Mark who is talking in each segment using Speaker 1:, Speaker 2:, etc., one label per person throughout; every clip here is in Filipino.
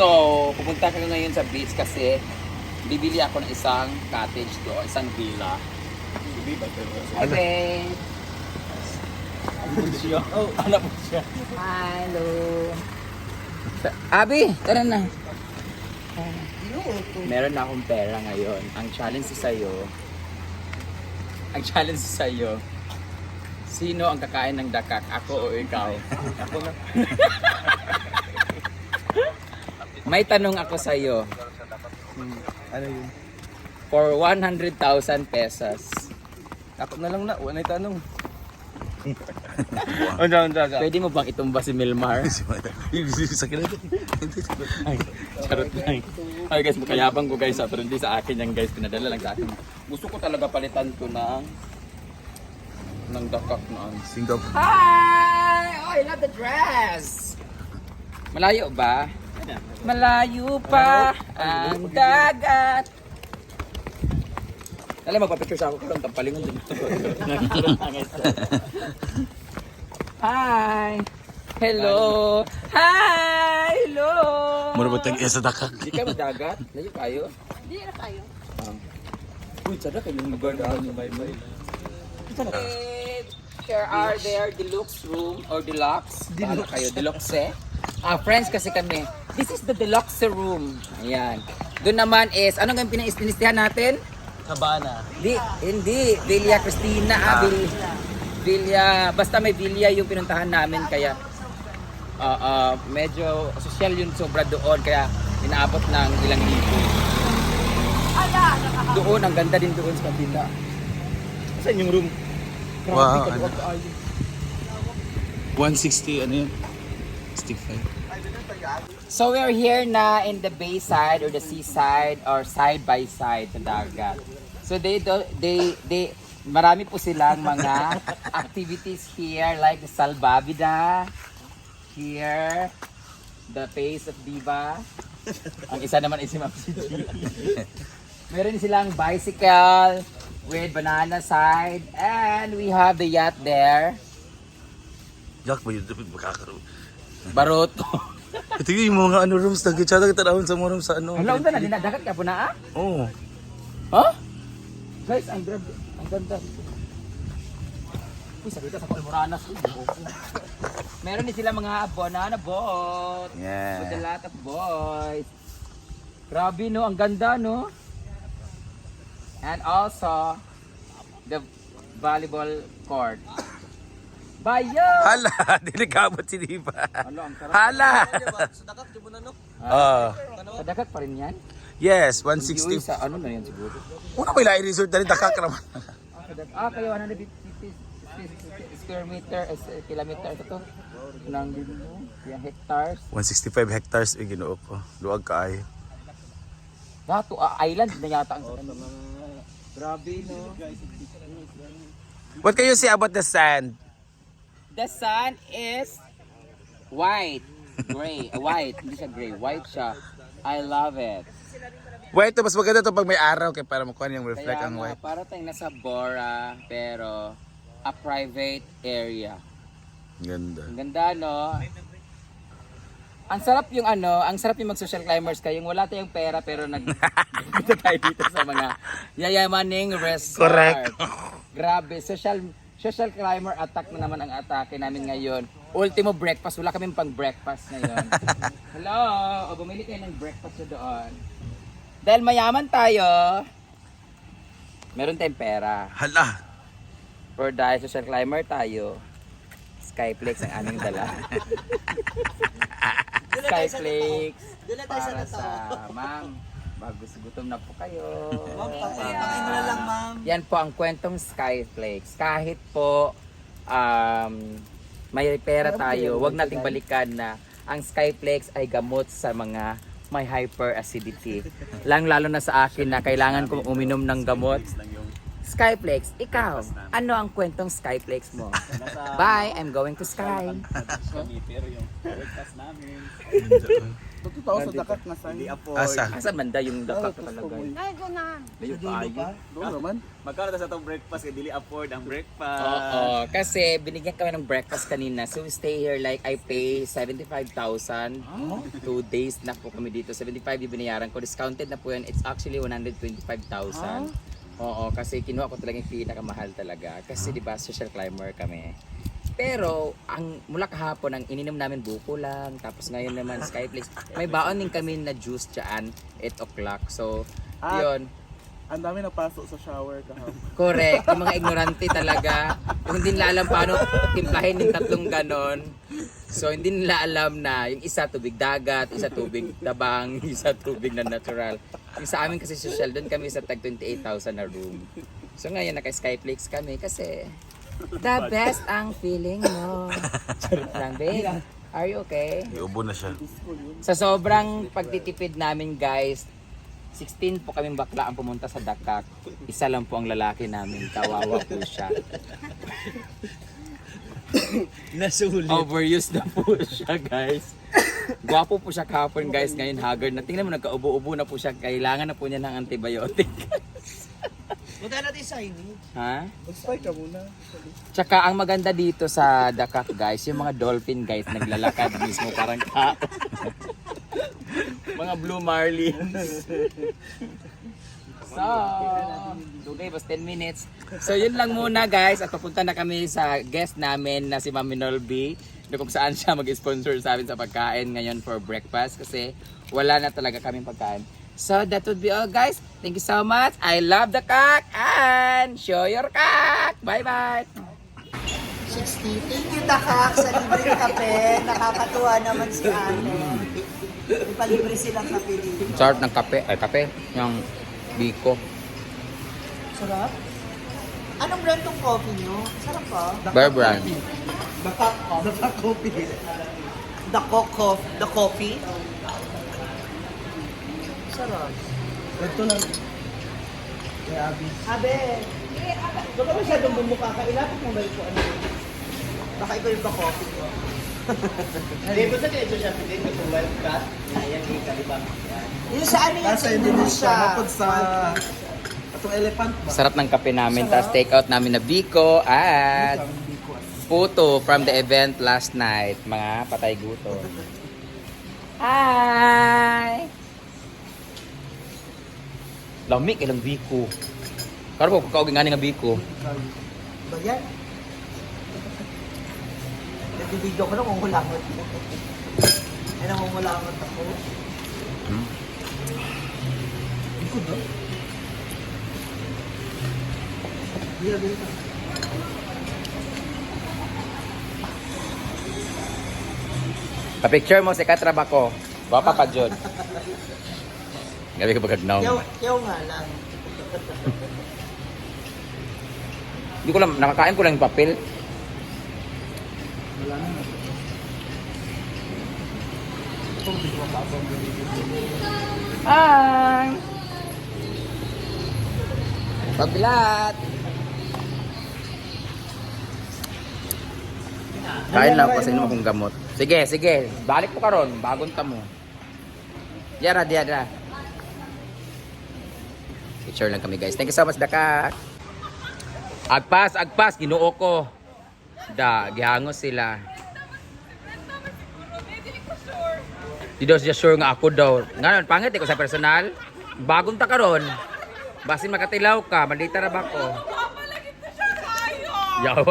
Speaker 1: So, pupunta ka ngayon sa beach kasi bibili ako ng isang cottage do, isang villa. Babe. Ano? Oh, ano po siya? Hello. Abi, tara na. Meron na akong pera ngayon. Ang challenge sa sa'yo, ang challenge sa sa'yo, sino ang kakain ng dakak? Ako o ikaw? Ako na. May tanong ako sa'yo.
Speaker 2: Ano yun?
Speaker 1: For 100,000 pesos,
Speaker 2: Ako na lang na, wala na tanong. Ano, ano, ano.
Speaker 1: pwede mo bang itumba si Milmar?
Speaker 2: Sa kilala.
Speaker 1: Ay, charot lang. Ay guys, makayabang ko guys, ah, pero hindi sa akin yan guys, pinadala lang sa akin. Gusto ko talaga palitan ko ng ng dakak noon.
Speaker 2: Singapore.
Speaker 1: Hi! Oh, I love the dress! Malayo ba? Malayo pa ang dagat. Alam, magpapicture sa ako karon tampalingon din. Hi! Hello! Hi! Hello!
Speaker 2: Mura ba tag sa dakak?
Speaker 1: Di ka magdagat? Layo kayo?
Speaker 3: Hindi na tayo.
Speaker 1: Um, uy, sada kayo yung lugar na yung bye-bye. Here are their deluxe room or deluxe. Deluxe. kayo? Deluxe eh? Ah, friends kasi kami. This is the deluxe room. Ayan. Doon naman is, ano nga yung pinaistihan natin?
Speaker 2: Sabana.
Speaker 1: Di, hindi. Villa Cristina. Ah, Villa, Villa, basta may Villa yung pinuntahan namin kaya ah, ah, medyo social yun sobra doon kaya inaabot ng ilang libo. Doon, ang ganda din doon sa kabila. Saan yung room? Grabe,
Speaker 2: Wow, ano?
Speaker 1: kaayo.
Speaker 2: 160, ano yun? Stick 5.
Speaker 1: So we're here na in the bayside or the seaside or side by side sa dagat. So they do, they they marami po silang mga activities here like the salbabida here the face of diva ang isa naman is si Ma'am. Meron silang bicycle with banana side and we have the yacht there.
Speaker 2: Yak ba yun? Makakaroon.
Speaker 1: Baroto.
Speaker 2: Ito yung mga ano rooms na gitsada kita daon sa mga rooms sa ano.
Speaker 1: Hala, unta na dinadagat ka po na ah?
Speaker 2: Oo.
Speaker 1: Huh? Guys, ang grabe, ang ganda. Uy, sabi ka sa Palmoranas. Meron din sila mga banana boat.
Speaker 2: Yeah.
Speaker 1: With a lot of boys. Grabe no, ang ganda no. And also, the volleyball court. Bayo!
Speaker 2: Hala, dinigamot si Diva.
Speaker 1: Ano, ang sarap.
Speaker 2: Hala! Ah.
Speaker 1: Sa dagat pa rin yan?
Speaker 2: yes,
Speaker 1: Hindi, uy,
Speaker 2: 160.
Speaker 1: Sa ano na yan siguro?
Speaker 2: Una may lahi resort na rin dakak naman.
Speaker 1: Ah, kayo 150 square meter, eh, kilometer ito to. Nang yung hectares.
Speaker 2: 165 hectares ay ginoo ko. Luwag ka ay.
Speaker 1: Dato, ah, island na yata ang. Grabe, no?
Speaker 2: What can you say about the sand?
Speaker 1: The sun is white. Gray. White. Hindi siya gray. White siya. I love it.
Speaker 2: White to, mas maganda to pag may araw kay para makuha yung reflect
Speaker 1: Kaya
Speaker 2: ang
Speaker 1: nga,
Speaker 2: white.
Speaker 1: para tayong nasa Bora, pero a private area.
Speaker 2: Ganda.
Speaker 1: Ang ganda, no? Ang sarap yung ano, ang sarap yung mag-social climbers kayo. Yung wala tayong pera pero nag Punta tayo dito sa mga yayamaning resort.
Speaker 2: Correct.
Speaker 1: Grabe, social social climber attack na naman ang atake namin ngayon. Ultimo breakfast, wala kaming pang breakfast ngayon. Hello, o bumili kayo ng breakfast na doon. Dahil mayaman tayo, meron tayong pera.
Speaker 2: Hala.
Speaker 1: For dahil social climber tayo, Skyflex ang aming dala. Skyflex para sa ma'am. Bagus gutom na po kayo. Ayan.
Speaker 3: lang, ma'am.
Speaker 1: Yan po ang kwentong Skyflex. Kahit po um, may pera tayo, wag nating balikan na ang Skyflex ay gamot sa mga may hyperacidity. Lang lalo na sa akin na kailangan kong uminom ng gamot. Skyflex, ikaw, ano ang kwentong Skyflex mo? Bye, I'm going to Sky.
Speaker 3: Totoo sa dakat na sa
Speaker 4: Hindi afford.
Speaker 2: Asa?
Speaker 1: Asa man da yung dakak talaga?
Speaker 5: Ay, ko na.
Speaker 4: Layo kayo.
Speaker 3: Doon naman.
Speaker 4: Magkano sa itong breakfast kay dili afford ang breakfast.
Speaker 1: Oo, kasi binigyan kami ng breakfast kanina. So we stay here like I pay 75,000. Two days na po kami dito. 75 yung binayaran ko. Discounted na po yan. It's actually 125,000. Oo, kasi kinuha ko talaga yung pinakamahal talaga. Kasi di ba social climber kami. Pero ang mula kahapon ang ininom namin buko lang tapos ngayon naman Skyflakes. May baon din kami na juice dyan 8 o'clock. So,
Speaker 3: Ah.
Speaker 1: yun.
Speaker 3: Ang dami napasok sa shower kahapon.
Speaker 1: Correct. Yung mga ignorante talaga. Yung hindi nila alam paano timplahin yung tatlong ganon. So, hindi nila alam na yung isa tubig dagat, isa tubig tabang, isa tubig na natural. Yung sa amin kasi social, doon kami sa tag 28,000 na room. So, ngayon naka-skyflakes kami kasi the best ang feeling mo. Charot lang, babe. Are you okay?
Speaker 2: Iubo na siya.
Speaker 1: Sa sobrang pagtitipid namin guys, 16 po kaming bakla ang pumunta sa Dakak. Isa lang po ang lalaki namin. Kawawa po siya.
Speaker 2: Nasulit.
Speaker 1: Overused na po siya guys. Gwapo po siya kahapon guys. Ngayon haggard na. Tingnan mo nagkaubo-ubo na po siya. Kailangan na po niya ng antibiotic.
Speaker 2: Punta natin sa ini.
Speaker 1: ha?
Speaker 3: Mag-spy ka muna.
Speaker 1: Tsaka ang maganda dito sa Dakak guys, yung mga dolphin guys naglalakad mismo parang tao. mga blue marlins. So, okay, basta 10 minutes. So, yun lang muna guys. At papunta na kami sa guest namin na si Mami Nolby. Na kung saan siya mag-sponsor sa amin sa pagkain ngayon for breakfast. Kasi wala na talaga kaming pagkain. So, that would be all guys. Thank you so much. I love the cock and show your cock. Bye-bye.
Speaker 5: 60. Thank you, Dakak, sa libreng kape. Nakakatuwa naman si ate. Ipalibre silang kape dito.
Speaker 1: Sarap ng kape. Ay, kape. Yung biko.
Speaker 5: Sarap. Anong brand tong coffee nyo? Sarap pa.
Speaker 1: Bear brand.
Speaker 5: Dakak coffee. Dakak coffee. The coffee. The coffee. Sarap.
Speaker 3: Ito lang. Kaya Abi.
Speaker 5: Abe. Huwag ka masyadong bumuka ka. Ilapit mo ba ito? Ano? Baka iba yung coffee ko.
Speaker 4: Hindi mo sa dito siya pwede ko wild cat. Ayan yung kalibang.
Speaker 5: Yung sa ano yung sa
Speaker 3: Indonesia. Napod sa... Elephant ba?
Speaker 1: Sarap ng kape namin. Tapos take out namin na biko at puto from the event last night. Mga patay guto. Hi! Lamig ilang biko. Karo po kauging nga nga biko.
Speaker 5: Ba yan? Nagbibideo ko na kung hulangot. Ay, namumulangot ako.
Speaker 1: Hmm?
Speaker 3: Likod ba? Na dito.
Speaker 1: Pa-picture mo si Katraba ko. Wapa pa Jod. Gabi ka bagagnaw.
Speaker 5: Yaw, yaw nga lang.
Speaker 1: Hindi ko lang, nakakain ko lang yung papel.
Speaker 3: Wala na.
Speaker 1: Hi! Pagbilat! Kain lang kasi inom akong gamot. Sige, sige. Balik po karon Bagong tamo. Yara, diara. Picture lang kami guys. Thank you so much, Daka. Agpas, agpas. Ginuo ko. Da, gihangos sila. Di daw siya sure nga ako daw. Ngayon, pangit eh ko sa personal. Bagong ta karon. Basin makatilaw ka, malita na ba ko? Yaw.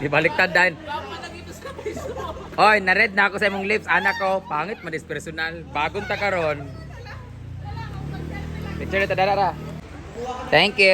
Speaker 1: Di baliktad din. Oy, na-red na ako sa imong lips, anak ko. Pangit man is personal. Bagong ta karon. Thank you.